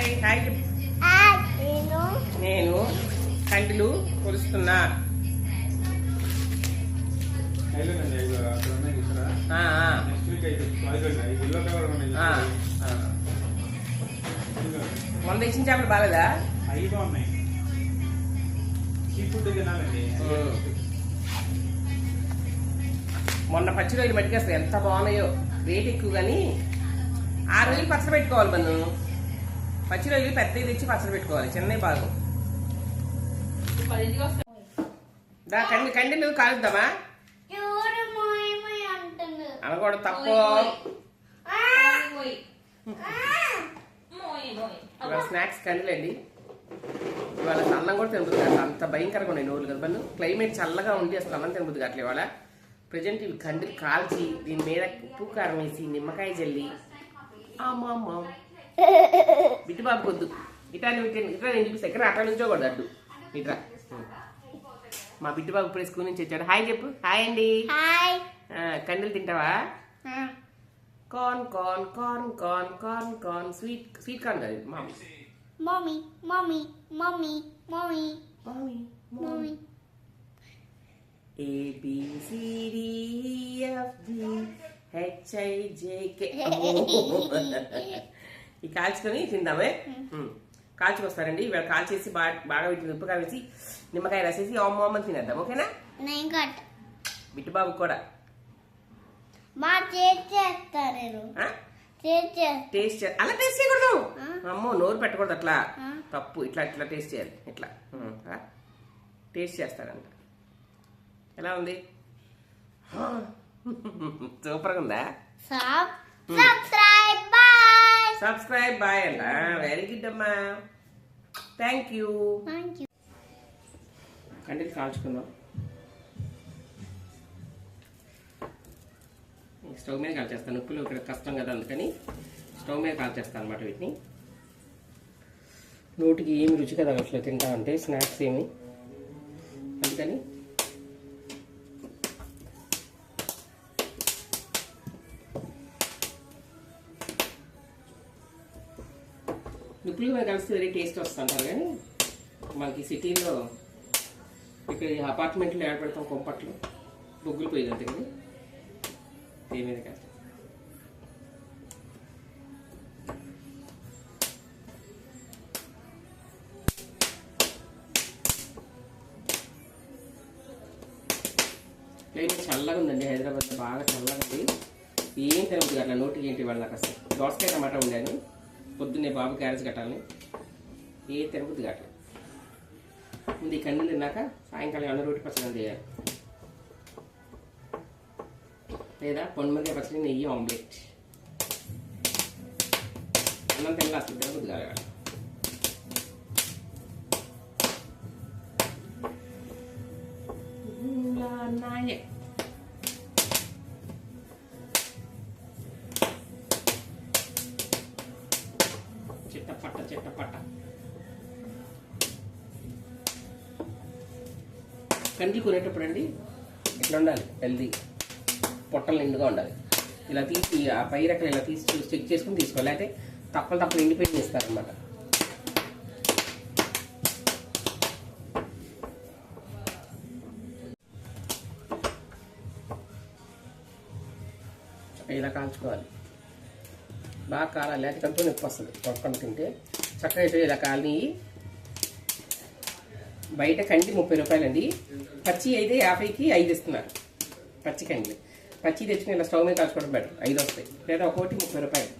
Hi hi నేను నేను కంటిలు కొలుస్తున్నా అయిపోయిందండి మొన్న తెచ్చిన చేపలు బాగాలేదా అవి బాగున్నాయి ఫుడ్ తినాలండి మొన్న పచ్చి రొయ్యలు మట్టికేస్తాయి ఎంత బాగున్నాయో. రేట్ ఎక్కువ కానీ ఆ రొయ్యలు పచ్చ పెట్టుకోవాలి మనం పచ్చి రొయ్యలు పెద్దవి తెచ్చి పచ్చడి పెట్టుకోవాలి. చిన్నవి బాగు. దా కండి కండిలు కాలుద్దామా? అనకూడదు తప్పు. ఇవాళ స్నాక్స్ కండిలేండి. ఇవాళ అన్నం కూడా తినబుద్ది కాదు. అంత భయంకరంగా ఉన్నాయి నోళ్ళు కదా. మనం క్లైమేట్ చల్లగా ఉండి అసలు అన్నం తినబుద్ది కావట్లేదు ఇవాళ. ప్రజెంట్ ఇవి కండిలు కాల్చి దీని మీద ఉప్పు కారం వేసి నిమ్మకాయ జల్లి. అమ్మా అమ్మ బిట్టు బాబు కొద్దు ఇటా నువ్వు ఇటు- నేను చూపిస్తా. ఇక్కడ అట్లా నుంచోకూడదు అడ్డు. ఇట్రా మా బిట్టు బాబు ఇప్పుడే స్కూల్ నుంచి వచ్చాడు. హాయ్ చెప్పు. హాయ్ అండి. హాయ్. కండిలు తింటావా? Corn corn corn corn corn corn. Sweet sweet corn కాదు mommy. Mummy mummy mummy mummy mommy mummy A B C D E F G H I J K. ఈ కాల్చుకొని తిందామే. కాల్చుకొస్తారండి ఇవాళ కాల్చేసి బాగా బాగా వీటిని ఉప్పు వేసి నిమ్మకాయ రాసేసి ఓమ్మ ఓమ్మని తినేద్దాం ఓకేనా? నేను కట్. బిట్టుబాబు కూడా. మా చేతి చేస్తా నేను టేస్ట్ అలా టేస్ట్ చేయకూడదు? అమ్మో నోరు పెట్టకూడదు అట్లా? తప్పు. ఇట్లా ఇట్లా టేస్ట్ చేయాలి. ఇట్లా? టేస్ట్ చేస్తారంట. ఎలా ఉంది? సూపర్గా ఉందా? సబ్స్క్రైబ్ బాయ్ అంట వెరీ గుడ్ అమ్మా. థ్యాంక్ యూ థ్యాంక్ యూ కంటికి కాల్చుకుందాం. స్టవ్ మీద కాల్చేస్తాను. ఉప్పులు ఇక్కడ కష్టం కదా అందుకని స్టవ్ మీద కాల్చేస్తాను అనమాట వీటిని. నోటికి ఏమి రుచిగా తగట్లేదు. తింటా అంటే స్నాక్స్ ఏమి. అందుకని నిప్పులు మీద కలిస్తే వెరీ టేస్ట్ వస్తుంటారు కానీ మనకి సిటీలో ఇక్కడ అపార్ట్మెంట్లో ఏర్పడతాం కొంపట్లు బొగ్గులు పోయేది అంతే కదా? దీని మీద కాదు క్లైమేట్ చల్లగా ఉందండి హైదరాబాద్లో బాగా చల్లగా ఉంది. ఏం తినబుద్ది అట్లా నోటికి ఏంటి వాళ్ళు నాకు అసలు? దోసకాయ టమాటా ఉండాను పొద్దున్నే బాబు క్యారేజ్ కట్టాలని ఏ తిరుపతి కట్టలేదు ముందు ఈ కన్ను తిన్నాక సాయంకాలం అన్న రోటి పచ్చడి చేయాలి. లేదా పొన్మరికాయ పచ్చడి నెయ్యి ఆమ్లెట్. అన్నం తినగా అసలు తిరుపతి కాదు చిట్టపట్ట చిట్టపట్ట. కంటికి కొనేటప్పుడు అండి ఇట్లా ఉండాలి? హెల్దీ పొట్టలు నిండుగా ఉండాలి. ఇలా తీసి ఆ పై రెక్కలు ఇలా తీసి చూసి చెక్ చేసుకుని తీసుకోవాలి. లేకపోతే తప్పలు తప్పలు ఎండిపోయి చేస్తారనమాట ఇలా కాల్చుకోవాలి. బాగా కాలాలి లేకపోతే కంతో నొప్పి వస్తుంది. తొక్కలు తింటే చక్కగా ఇటు ఇలా బయట కండి ముప్పై రూపాయలండి. పచ్చి అయితే యాభైకి ఐదు ఇస్తున్నారు. పచ్చి కండి. పచ్చి తెచ్చుకుని ఇలా స్టవ్ మీద కాల్చుకోవడం బెటర్. ఐదు వస్తాయి. లేదా ఒకటి ముప్పై రూపాయలు.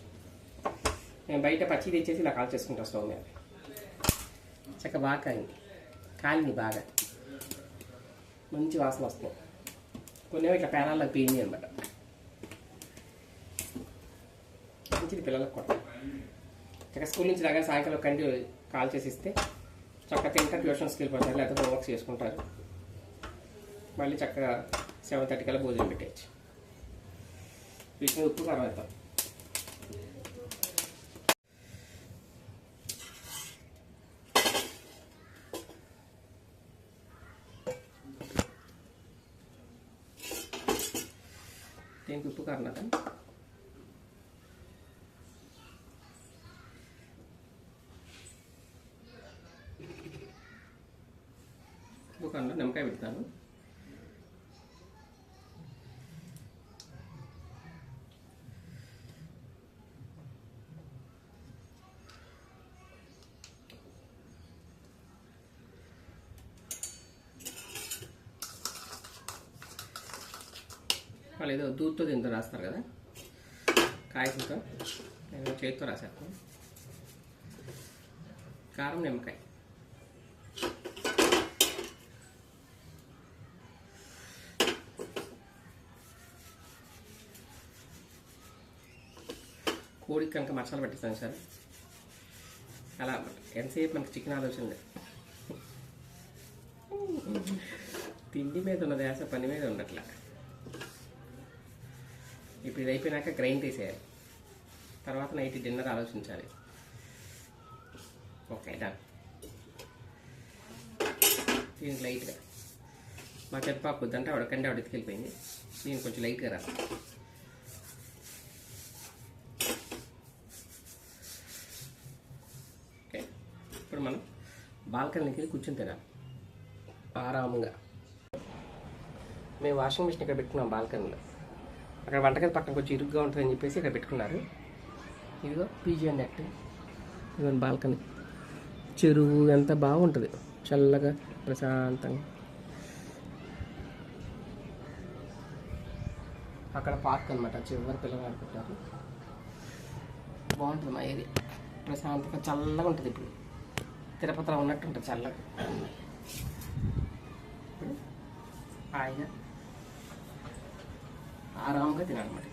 నేను బయట పచ్చి తెచ్చేసి ఇలా కాల్ చేసుకుంటాను స్టవ్ మీద. చక్క బాగా కాలింది కాలింది బాగా. మంచి వాసన వస్తుంది. కొన్ని ఇట్లా పేనాల్లో పేయింది అనమాట మంచిది పిల్లలకు కూడా. చక్కగా స్కూల్ నుంచి రాగానే సాయంకాలం కంటి కాల్ చేసి ఇస్తే చక్కగా తింటారు ట్యూషన్స్కి వెళ్ళిపోతారు లేకపోతే హోంవర్క్స్ చేసుకుంటారు. మళ్ళీ చక్కగా సెవెన్ థర్టీ కల్లా భోజనం పెట్టేయచ్చు. వీటిని ఉప్పు కారం వేస్తాం దీనికి ఉప్పు కారణం వేద్దాం పెడతాను. వాళ్ళు ఏదో దూత్తో దీంతో రాస్తారు కదా? కాయలతో నేను చేతితో రాసేస్తాను. కారం నిమ్మకాయ. కోడికి కనుక మసాలా పెట్టేస్తాను సార్. అలా ఎంతసేపు మనకి చికెన్ ఆలోచన తిండి మీద ఉన్న ధ్యాస పని మీద ఉండట్లా. ఇప్పుడు ఇది అయిపోయినాక గ్రైండ్ వేసేయాలి తర్వాత నైట్ డిన్నర్ ఆలోచించాలి. Okay done. దీనికి లైట్గా. మా చెట్పాకు వద్దంటే ఆవిడ కంటే ఆవిడ ఎత్తుకెళ్ళిపోయింది. దీనికి కొంచెం లైట్గా రా ఓకే ఇప్పుడు మనం బాల్కనీకి వెళ్ళి కూర్చుని తినాలి. ఆరామంగా. మేము వాషింగ్ మిషన్ ఇక్కడ పెట్టుకున్నాం బాల్కనీలో. అక్కడ వంటగది పక్కన కొంచెం ఇరుగ్గా ఉంటుందని చెప్పేసి ఇక్కడ పెట్టుకున్నారు. ఇదిగో పీజీ నెట్ ఇదిగో బాల్కనీ. చెరువు ఎంత బాగుంటుంది. చల్లగా ప్రశాంతంగా. అక్కడ పార్క్ అనమాట చివరి పిల్లలు ఆడుకుంటారు బాగుంటుంది మా ఏరియా. ప్రశాంతంగా చల్లగా ఉంటుంది ఇప్పుడు. తిరుపతిలో ఉన్నట్టు ఉంటుంది చల్లగా ఇప్పుడు హాయిగా ఆరాంగా తినాలన్నమాట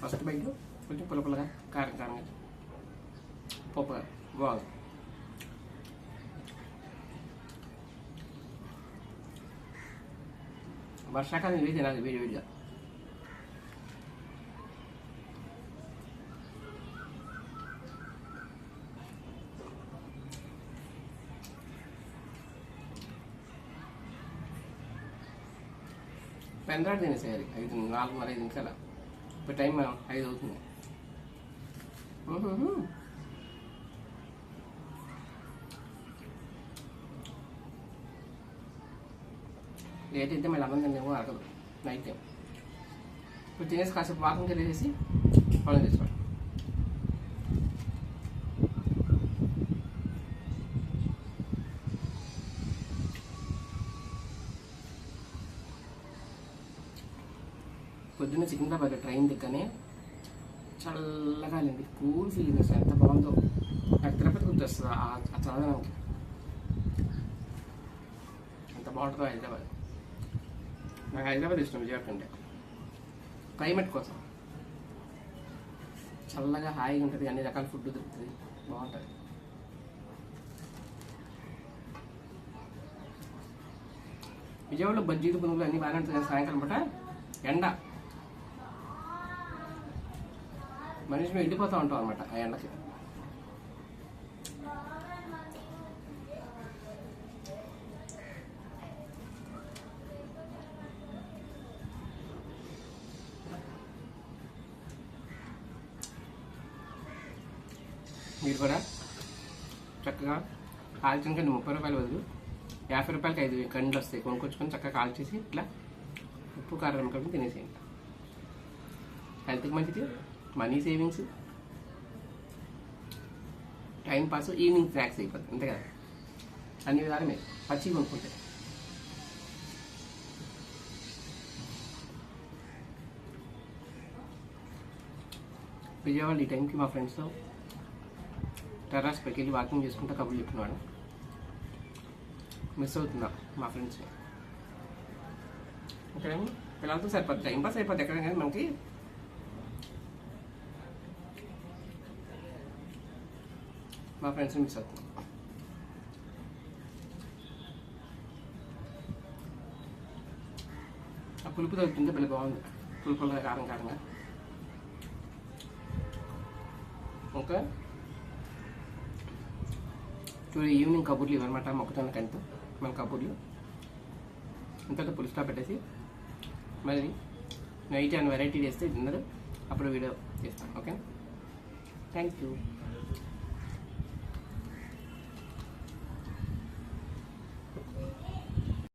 ఫస్ట్ బైక్ కొంచెం పుల్ల పుల్లగా కారం కారంగా పప్పు బాగుంది వర్షాకాలం ఇవి తినాలి వేడివేడిగా పెందరాడు తినేసేయాలి ఐదు నాలుగున్నర ఐదు నిమిషాల. ఇప్పుడు టైం ఐదు అవుతుంది. లేట్ అయితే మళ్ళీ అన్నం తినేమో అరగదు నైట్ టైం ఇప్పుడు తినేసి కాసేపు వాకింగ్ వెళ్ళేసి పనులు చేసుకోండి పొద్దున్న సికింద్రాబాద్ ట్రైన్ దిక్కనే చల్లగా లేండి కూల్ ఫీలింగ్ అసలు ఎంత బాగుందో. నాకు తిరుపతి గుర్తొస్తుంది ఆ ఆ చల్లదనంకి ఎంత బాగుంటుందో హైదరాబాద్. నాకు హైదరాబాద్ ఇష్టం విజయవాడ అంటే క్లైమేట్ కోసం. చల్లగా హాయిగా ఉంటుంది అన్ని రకాల ఫుడ్ దొరుకుతుంది. బాగుంటుంది. విజయవాడలో బజ్జీలు పునుగులు అన్ని బాగానే ఉంటుంది సాయంకాలం పూట? ఎండ. మనిషి మేము వెళ్ళిపోతూ ఉంటాం అనమాట ఆ ఎండకి. మీరు కూడా చక్కగా కాల్చిన కండి ముప్పై రూపాయలు బదులు యాభై రూపాయలకి ఐదు కండ్లు వస్తాయి. కొనుక్కొచ్చుకొని చక్కగా కాల్చేసి ఇట్లా ఉప్పు కారం కలిపి తినేసేయండి. హెల్త్కి మంచిది. Money savings. Time pass. Evening snacks అయిపోతుంది అంతే కదా? అన్ని విధాలు మీరు పచ్చి కొనుక్కుంటే. విజయవాడ ఈ టైంకి మా ఫ్రెండ్స్తో టెర్రాస్ పైకి వెళ్ళి వాకింగ్ చేసుకుంటూ కబుర్లు చెప్తున్నాడు. మిస్ అవుతున్నా మా ఫ్రెండ్స్ని ఇక్కడేమో పిల్లలతో సరిపోద్ది. టైం పాస్ అయిపోద్ది ఎక్కడ కానీ మనకి. మా ఫ్రెండ్స్ మిస్ అవుతున్నాం ఆ పులుపు తగ్గుతుంటే పిల్ల బాగుంది. పులుపులుగా కారం కారంగా. ఇంకా చూడు ఈవినింగ్ కబుర్లు ఇవన్నమాట మొక్కజొన్న కంటు. మన కబుర్లు ఇంతతో పులి స్టాప్ పెట్టేసి మరి నైట్ అండ్ వెరైటీ చేస్తే డిన్నర్ అప్పుడు వీడియో చేస్తాను ఓకే థ్యాంక్ యూ